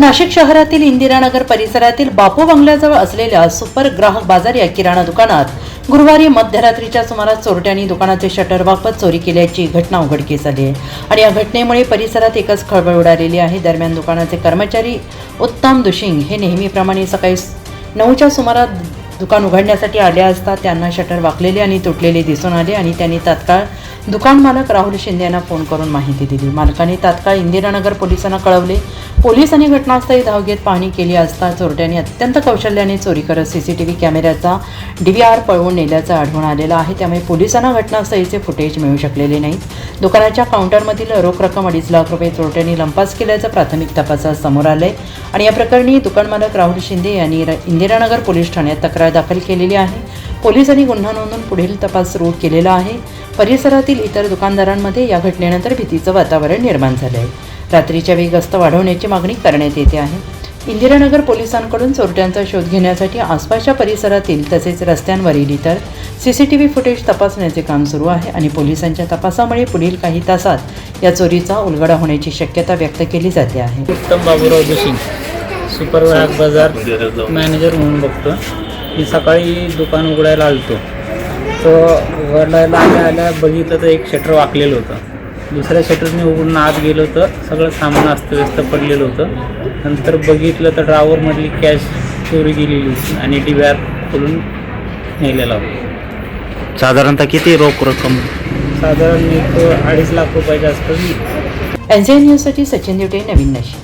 नाशिक शहरातील इंदिरानगर परिसरातील बापू बंगल्याजवळ असलेल्या सुपर ग्राहक बाजार या किराणा दुकानात गुरुवारी मध्यरात्रीच्या सुमारास चोरट्यांनी दुकानाचे शटर वापत चोरी केल्याची घटना उघडकीस आली आहे. आणि या घटनेमुळे परिसरात एकच खळबळ उडालेली आहे. दरम्यान दुकानाचे कर्मचारी उत्तम दुशिंग हे नेहमीप्रमाणे सकाळी नऊच्या सुमारास दुकान उघडण्यासाठी आले असता त्यांना शटर वाकलेले आणि तुटलेले दिसून आले आणि त्यांनी तात्काळ दुकान मालक राहुल शिंदे यांना फोन करून माहिती दिली. मालकाने तात्काळ इंदिरानगर पोलिसांना कळवले. पोलिसांनी घटनास्थळी धाव घेत पाहणी केली असता चोरट्यांनी अत्यंत कौशल्याने चोरी करत सीसीटीव्ही कॅमेऱ्याचा डी आर पळवून नेल्याचं आढळून आलेलं आहे. त्यामुळे पोलिसांना घटनास्थळीचे फुटेज मिळू शकलेले नाही. दुकानाच्या काउंटरमधील रोख रक्कम अडीच लाख रुपये चोरट्यांनी लंपास केल्याचं प्राथमिक तपासात समोर आलंय. आणि या प्रकरणी दुकान मालक राहुल शिंदे यांनी इंदिरानगर पोलीस ठाण्यात तक्रार दाखल केलेली आहे. पोलिसांनी गुन्हा नोंदवून पुढील तपास सुरू केलेला आहे. परिसरातील इतर दुकानदारांमध्ये या घटनेनंतर भीतीचं वातावरण निर्माण झालं आहे रात्रीच्या वेळी गस्त वाढवण्याची मागणी करण्यात येते आहे. इंदिरानगर पोलिसांकडून चोरट्यांचा शोध घेण्यासाठी आसपासच्या परिसरातील तसेच रस्त्यांवरील इतर C C T V footage तपासण्याचे काम सुरू आहे आणि पोलिसांच्या तपासामुळे पुढील काही तासात या चोरीचा उलगडा होण्याची शक्यता व्यक्त केली जाते आहे. उत्तम बाबूराव जोशी सुपर बाजार मॅनेजर म्हणून बघतो मी सकाळी दुकान उघडायला आलतो. तो उघडायला आल्या आल्या बघितलं तर एक शटर वाकलेलं होतं. दुसऱ्या शटरने उघडून आत गेलो तर सगळं सामान अस्तव्यस्त पडलेलं होतं. नंतर बघितलं तर ड्रावरमधली कॅश चोरी गेलेली होती आणि डिव्यार खोलून नेलेला होता. साधारणतः किती रोख रक्कम? साधारण एक अडीच लाख रुपयाच्या आसपास एन सी एन न्यूजसाठी सचिन दिवटे नवीन नाशिक